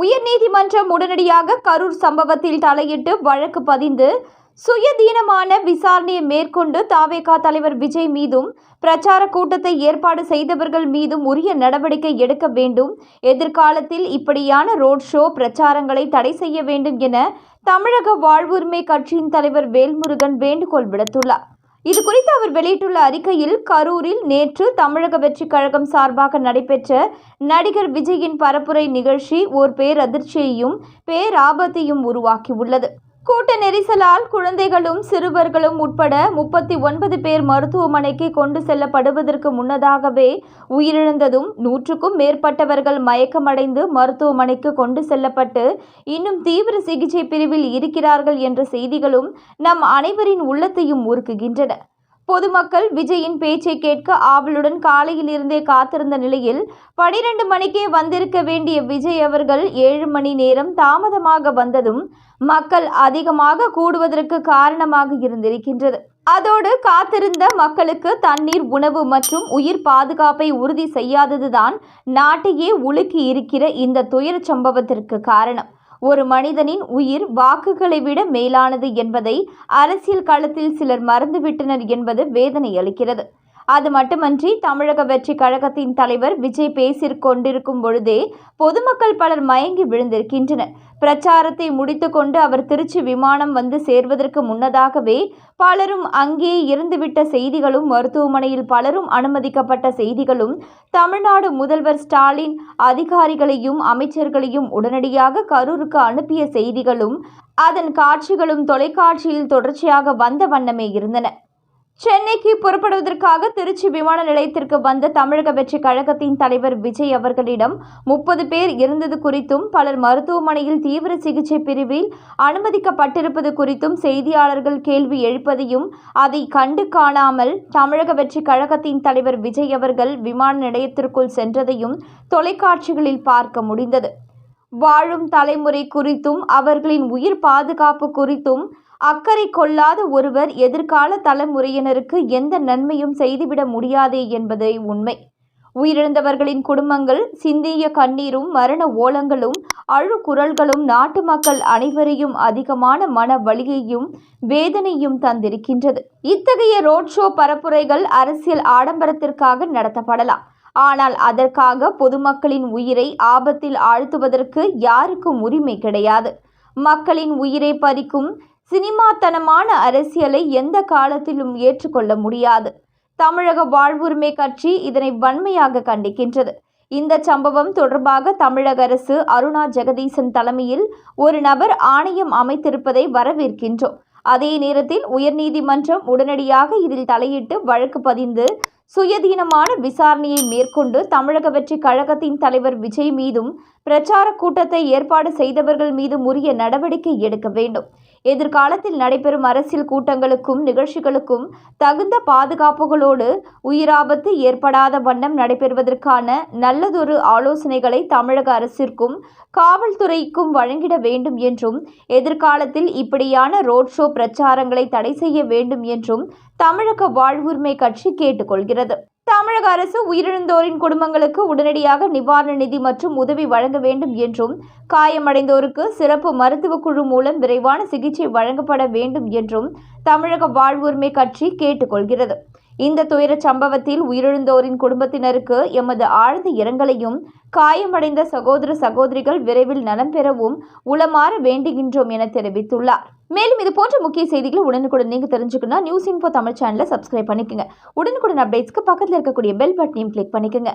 உயர்நீதிமன்றம் உடனடியாக கரூர் சம்பவத்தில் தலையிட்டு வழக்கு பதிந்து சுயதீனமான விசாரணையை மேற்கொண்டு தாவேகா தலைவர் விஜய் மீதும் பிரச்சார கூட்டத்தை ஏற்பாடு செய்தவர்கள் மீதும் உரிய நடவடிக்கை எடுக்க வேண்டும். எதிர்காலத்தில் இப்படியான ரோட் ஷோ பிரச்சாரங்களை தடை செய்ய வேண்டும் என தமிழக வாழ்வுரிமை கட்சியின் தலைவர் வேல்முருகன் வேண்டுகோள் விடுத்துள்ளார். இது குறித்து அவர் வெளியிட்டுள்ள அறிக்கையில் கரூரில் நேற்று தமிழக வெற்றிக் கழகம் சார்பாக நடைபெற்ற நடிகர் விஜயின் பரப்புரை நிகழ்ச்சி ஓர் பேரதிர்ச்சியையும் பேராபத்தையும் உருவாக்கியுள்ளது. கூட்ட நெரிசலால் குழந்தைகளும் சிறுவர்களும் உட்பட முப்பத்தி ஒன்பது பேர் மருத்துவமனைக்கு கொண்டு செல்லப்படுவதற்கு முன்னதாகவே உயிரிழந்ததும் நூற்றுக்கும் மேற்பட்டவர்கள் மயக்கமடைந்து மருத்துவமனைக்கு கொண்டு செல்லப்பட்டு இன்னும் தீவிர சிகிச்சை பிரிவில் இருக்கிறார்கள் என்ற செய்திகளும் நம் அனைவரின் உள்ளத்தையும் உருக்குகின்றன. பொதுமக்கள் விஜயின் பேச்சை கேட்க ஆவலுடன் காலையில் இருந்தே காத்திருந்த நிலையில் பனிரெண்டு மணிக்கே வந்திருக்க வேண்டிய விஜய் அவர்கள் ஏழு மணி நேரம் தாமதமாக வந்ததும் மக்கள் அதிகமாக கூடுவதற்கு காரணமாக இருந்திருக்கின்றது. அதோடு காத்திருந்த மக்களுக்கு தண்ணீர் உணவு மற்றும் உயிர் பாதுகாப்பை உறுதி செய்யாததுதான் நாட்டையே உலுக்கி இருக்கிற இந்த துயரச் சம்பவத்திற்கு காரணம். ஒரு மனிதனின் உயிர் வாக்குகளை விட மேலானது என்பதை அரசியல் களத்தில் சிலர் மறந்துவிட்டனர் என்பது வேதனை அளிக்கிறது. அது மட்டுமன்றி தமிழக வெற்றி கழகத்தின் தலைவர் விஜய் பேசிக் கொண்டிருக்கும் பொழுதே பொதுமக்கள் பலர் மயங்கி விழுந்திருக்கின்றனர். பிரச்சாரத்தை முடித்துக்கொண்டு அவர் திருச்சி விமானம் வந்து சேர்வதற்கு முன்னதாகவே பலரும் அங்கே இருந்துவிட்ட செய்திகளும் மருத்துவமனையில் பலரும் அனுமதிக்கப்பட்ட செய்திகளும் தமிழ்நாடு முதல்வர் ஸ்டாலின் அதிகாரிகளையும் அமைச்சர்களையும் உடனடியாக கரூருக்கு அனுப்பிய செய்திகளும் அதன் காட்சிகளும் தொலைக்காட்சியில் தொடர்ச்சியாக வந்த வண்ணமே இருந்தன. சென்னைக்கு புறப்படுவதற்காக திருச்சி விமான நிலையத்திற்கு வந்த தமிழக வெற்றி கழகத்தின் தலைவர் விஜய் அவர்களிடம் முப்பது பேர் இருந்தது குறித்தும் பலர் மருத்துவமனையில் தீவிர சிகிச்சை பிரிவில் அனுமதிக்கப்பட்டிருப்பது குறித்தும் செய்தியாளர்கள் கேள்வி எழுப்பதையும் அதை கண்டு காணாமல் தமிழக வெற்றி கழகத்தின் தலைவர் விஜய் அவர்கள் விமான நிலையத்திற்குள் சென்றதையும் தொலைக்காட்சிகளில் பார்க்க முடிந்தது. வாழும் தலைமுறை குறித்தும் அவர்களின் உயிர் பாதுகாப்பு குறித்தும் அக்கறை கொள்ளாத ஒருவர் எதிர்கால தலைமுறையினருக்கு எந்த நன்மையும் செய்துவிட முடியாதே என்பதே உண்மை. உயிரிழந்தவர்களின் குடும்பங்கள் சிந்திய கண்ணீரும் மரண ஓலங்களும் அழுகுரல்களும் நாட்டு மக்கள் அனைவரையும் அதிகமான மன வலியையும் வேதனையும் தந்திருக்கின்றது. இத்தகைய ரோட் ஷோ பரப்புரைகள் அரசியல் ஆடம்பரத்திற்காக நடத்தப்படலாம். ஆனால் அதற்காக பொதுமக்களின் உயிரை ஆபத்தில் ஆழ்த்துவதற்கு யாருக்கும் உரிமை கிடையாது. மக்களின் உயிரை பறிக்கும் சினிமாத்தனமான அரசியலை எந்த காலத்திலும் ஏற்றுக்கொள்ள முடியாது. தமிழக வாழ்வுரிமை கட்சி இதனை வன்மையாக கண்டிக்கின்றது. இந்த சம்பவம் தொடர்பாக தமிழக அரசு அருணா ஜெகதீசன் தலைமையில் ஒரு நபர் ஆணையம் அமைத்திருப்பதை வரவேற்கின்றோம். அதே நேரத்தில் உயர்நீதிமன்றம் உடனடியாக இதில் தலையிட்டு வழக்கு பதிந்து சுயதீனமான விசாரணையை மேற்கொண்டு தமிழக வெற்றி கழகத்தின் தலைவர் விஜய் மீதும் பிரச்சார கூட்டத்தை ஏற்பாடு செய்தவர்கள் மீதும் உரிய நடவடிக்கை எடுக்க வேண்டும். எதிர்காலத்தில் நடைபெறும் அரசியல் கூட்டங்களுக்கும் நிகழ்ச்சிகளுக்கும் தகுந்த பாதுகாப்புகளோடு உயிராபத்து ஏற்படாத வண்ணம் நடைபெறுவதற்கான நல்லதொரு ஆலோசனைகளை தமிழக அரசிற்கும் காவல்துறைக்கும் வழங்கிட வேண்டும் என்றும் எதிர்காலத்தில் இப்படியான ரோட் ஷோ பிரச்சாரங்களை தடை செய்ய வேண்டும் என்றும் தமிழக வாழ்வுரிமை கட்சி கேட்டுக்கொள்கிறது. தமிழக அரசு உயிரிழந்தோரின் குடும்பங்களுக்கு உடனடியாக நிவாரண நிதி மற்றும் உதவி வழங்க வேண்டும் என்றும் காயமடைந்தோருக்கு சிறப்பு மருத்துவ குழு மூலம் விரைவான சிகிச்சை வழங்கப்பட வேண்டும் என்றும் தமிழக வாழ்வுரிமை கட்சி கேட்டுக்கொள்கிறது. இந்த துயர சம்பவத்தில் உயிரிழந்தோரின் குடும்பத்தினருக்கு எமது ஆழ்ந்த இரங்கலையும் காயமடைந்த சகோதர சகோதரிகள் விரைவில் நலம் பெறவும் உளமாற வேண்டுகின்றோம் என தெரிவித்துள்ளார். மேலும் இது போன்ற முக்கிய செய்திகளை உடனுக்குடன் நீங்க தெரிஞ்சுக்கணும் நியூஸ் இன்ஃபோ தமிழ் சேனலை சப்ஸ்கிரைப் பண்ணிக்கோங்க. உடனுக்குடன் அப்டேட்ஸ்க்கு பக்கத்தில் இருக்கக்கூடிய பெல் பட்டனையும் கிளிக் பண்ணிக்கோங்க.